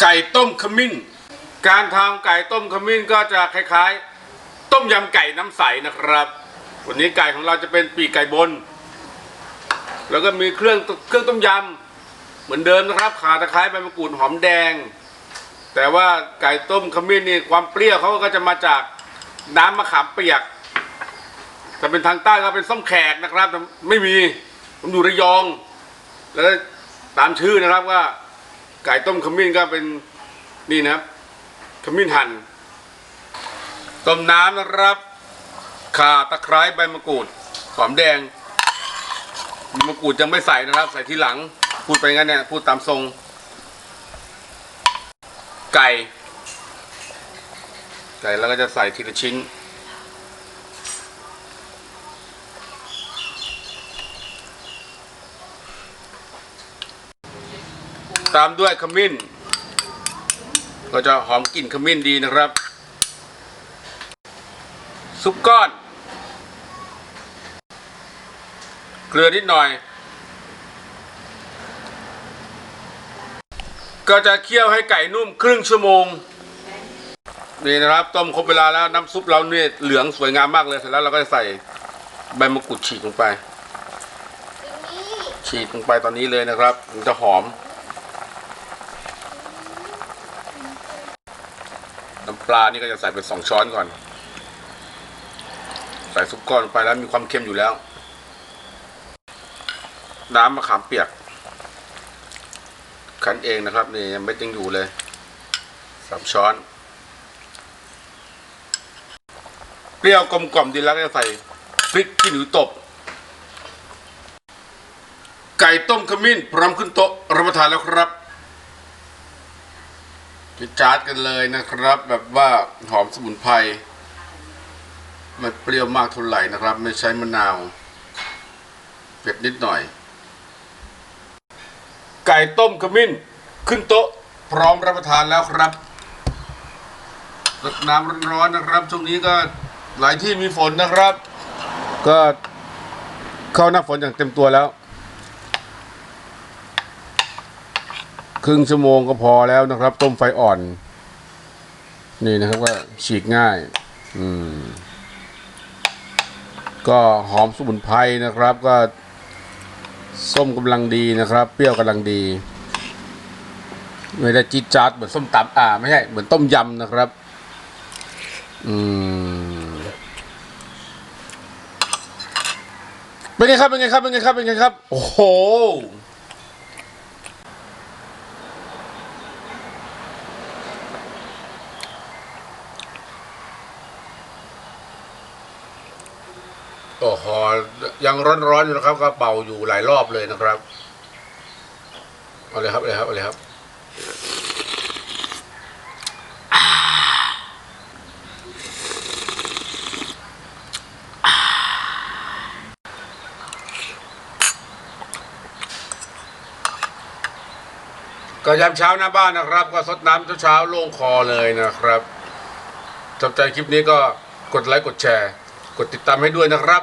ไก่ต้มขมิ้น การทำไก่ต้มขมิ้นก็จะคล้ายๆ ต้มยำไก่น้ำใสนะครับ วันนี้ไก่ของเราจะเป็นปีกไก่บน แล้วก็มีเครื่องเครื่องต้มยำเหมือนเดิมนะครับ ขาตะไคร้ใบมะกรูดหอมแดง แต่ว่าไก่ต้มขมิ้นนี่ความเปรี้ยวเขาก็จะมาจากน้ำมะขามเปียกแต่เป็นทางใต้ก็เป็นส้มแขกนะครับแต่ไม่มีผมอยู่ระยอง แล้วตามชื่อนะครับว่า ไก่ต้มขมิ้นก็เป็นนี่นะครับขมิ้นหั่นต้มน้ำนะครับข่าตะไคร้ใบมะกรูดหอมแดงมะกรูดยังไม่ใส่นะครับ ใส่ทีหลัง พูดไปงั้นเนี่ยพูดตามทรง ไก่ ไก่แล้วก็จะใส่ทีละชิ้น ตามด้วยขมิ้น ก็จะหอมกลิ่นขมิ้นดีนะครับ ซุปก้อน เกลือนิดหน่อย ก็จะเคี่ยวให้ไก่นุ่มครึ่งชั่วโมงนี่นะครับต้มครบเวลาแล้วน้ำซุปเราเนี่ยเหลืองสวยงามมากเลยเสร็จแล้วเราก็จะใส่ใบมะกรูดฉีกลงไป ฉีดลงไปตอนนี้เลยนะครับมันจะหอม น้ำปลานี่ก็จะใส่เป็นสองช้อนก่อน ใส่ซุปก้อนลงไปแล้วมีความเค็มอยู่แล้ว น้ำมะขามเปียก ขันเองนะครับ นี่ยังไม่ยังอยู่เลยสามช้อน เปรี้ยวกลมกล่อมดีแล้วก็จะใส่พริกขี้หนูตบ ไก่ต้มขมิ้นพร้อมขึ้นโต๊ะรับประทานแล้วครับ จิจาร์ดกันเลยนะครับ แบบว่าหอมสมุนไพรไม่เปรี้ยวมากเท่าไหร่นะครับ ไม่ใช้มะนาวเผ็ดนิดหน่อย ไก่ต้มขมิ้น ขึ้นโต๊ะพร้อมรับประทานแล้วครับรดน้ำร้อนๆนะครับ ช่วงนี้ก็หลายที่มีฝนนะครับ ก็เข้าหน้าฝนอย่างเต็มตัวแล้ว ครึ่งชั่วโมงก็พอแล้วนะครับ ต้มไฟอ่อน นี่นะครับก็ฉีกง่าย อืม ก็หอมสมุนไพรนะครับ ก็ส้มกำลังดีนะครับ เปรี้ยวกำลังดีไม่ได้จี๊ดจ๊าดเหมือนส้มตำอ่าไม่ใช่เหมือนต้มยำนะครับ อืมเป็นไงครับเป็นไงครับเป็นไงครับเป็นไงครับ โอ้โห โอ้โหยังร้อนๆอยู่นะครับ ก็เป่าอยู่หลายรอบเลยนะครับเอาเลยครับเอาเลยครับเอาเลยครับก็ยามเช้าหน้าบ้านนะครับ ก็สดน้ำเช้าโล่งคอเลยนะครับชอบใจคลิปนี้ก็กดไลค์กดแชร์ กดติดตามให้ด้วยนะครับ